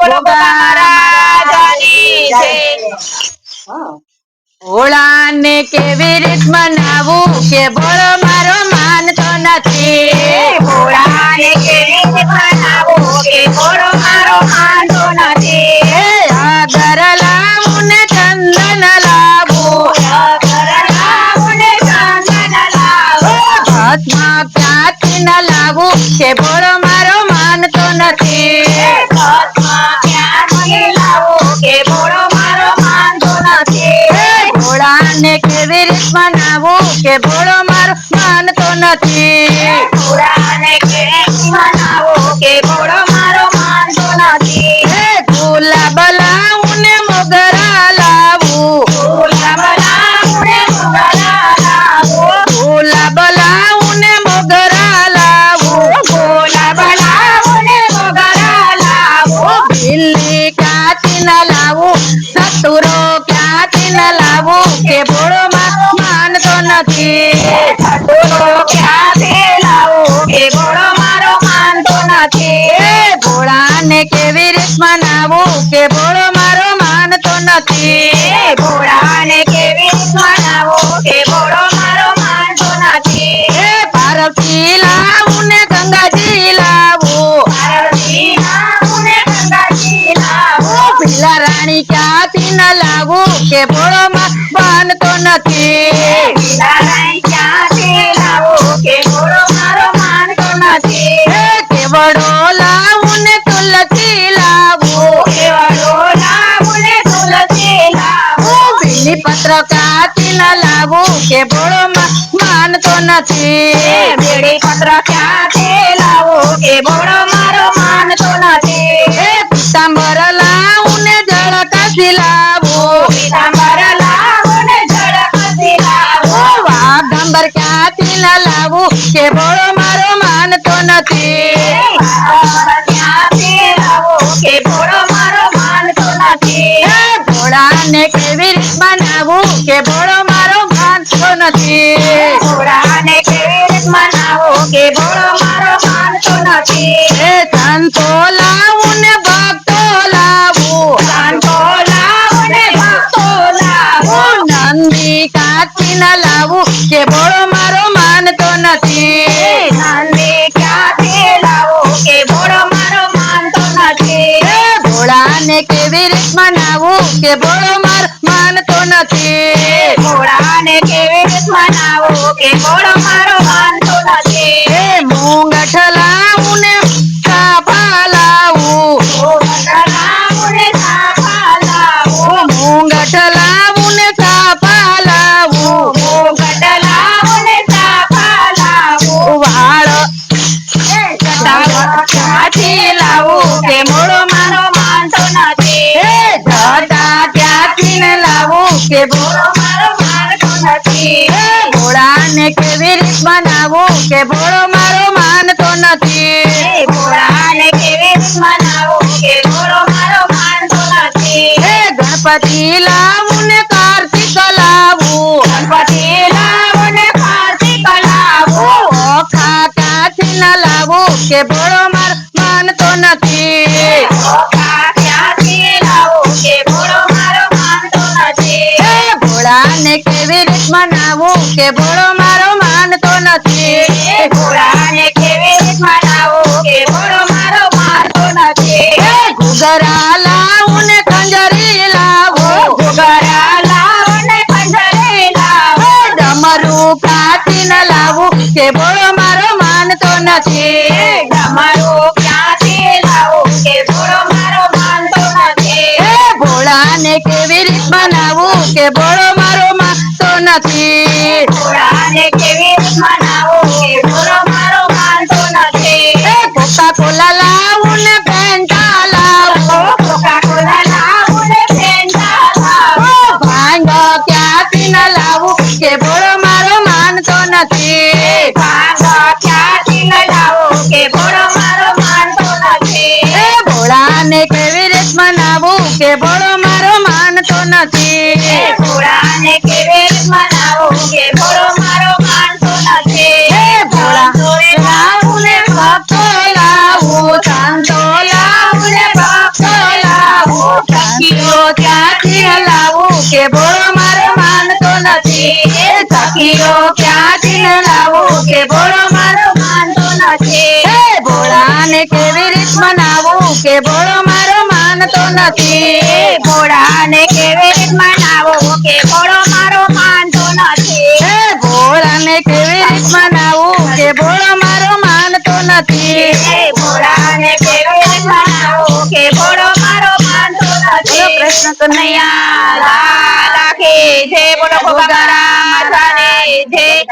બોલો ગોગા જય. ભોળાને કેવી રીત મનાવું કે બોલો મારો માનતો નથી? ઓળાને કેવી રીતે મનાવું કે બોલો મારો માનતો નથી? આગર લાવું ને ચંદન લાવું. આગર લાવું ને ચંદન લાવું. હાથમાં ક્યાંથી ન લાવું કે બોલો મારો માનતો નથી? ભોળો મારો માનતો નથી. ભોળાને કેવી મનાવું કે ભોળો મારો માનતો નથી. હે ગુલાબ લાવું ને મોગરા લાવું. ગુલાબ મોગરા લાવો. ગુલાબ લાવું ને મોગરા લાવું. ગુલાબ મોગરા લાવો. ન લાવું? સતુરો ક્યાંથી ના લાવું? કે ભોળો માનતો નથી. ભોળાને કેવી ને ગંગાજી લાવું. લાવુને ગંગાજી લાવો. પીલા રાણી ક્યાંથી ન લાવું? કે ભોળો મારો નથી કેવડો લાવું ને તુલસી લાવું. બીલી પત્ર ન લાવું. કે ભોળો માનતો નથી. એ પત્ર ક્યાંથી કે ભોળો મારો માનતો નથી. કે ભોળો મારો માનતો નથી. ભોળાને કેવી રીત બનાવું કે ભોળો મારો માનતો નથી. ભોળાને કેવી રીત મનાવું? કે ભોળો મારો માનતો નથી. ધન સંતો નથી. નંદી ક્યાંથી લાવું કે ભોળો મારો માનતો નથી. ભોળાને કેવી રીત મનાવું કે ભોળો મારો માનતો નથી. ભોળાને કેવી રીત મનાવું કે ભોળો મારો માનતો નથી. હે કે ભોળો મારો માનતો નથી. ભોળાને કેવી કે ભોળો મારો માનતો નથી. હે ગણપતિ લાવું ને કાર્તિક લાવું ગણપતિ લાવુને કાર્તિક લાવો. ઓખા ક્યાંથી ના લાવું? કે ભોળો માર માનતો નથી. ઓખા ક્યાંથી લાવું? કે ભોળો મારો માનતો નથી. હે ભોળાને કેવી રીત મનાવું? કે ભોળો ક્યાંથી ન લાવું. કે ભોળો મારો માનતો નથી. તમારું ક્યાંથી લાવું. કે મારો માનતો નથી. ભોળાને કેવી રીત બનાવું? કે મારો માનતો નથી. ભોળાને કેવી રીત બનાવું? કે ભોળો મનાવું કે ભોળો મારો માનતો નથી. ભોળાને કેવી રીત મનાવું કે ભોળો મારો માનતો નથી. હે ભોળા તોરે ભક્તો લાવું તાંતો લાવું ભક્તો લાવું. તકીઓ ક્યાંથી લાવું કે ભોળો મારો માનતો નથી. હે તકીઓ ક્યાંથી લાવું કે ભોળો મારો માનતો નથી. હે ભોળાને કેવી રીત મનાવું કે ભોળો મારો નથી. ભોળાને કેવી રીત મનાવો? કે ભોળો મારો માનતો નથી. હે ભોળાને કેવી રીત મનાવું? કે ભોળો મારો માનતો નથી. એ ભોળાને કેવી રીત મનાવો? કે ભોળો મારો માનતો નથી. કૃષ્ણ કનૈયા. લાલા કી જય બોલો ભગવાન જય.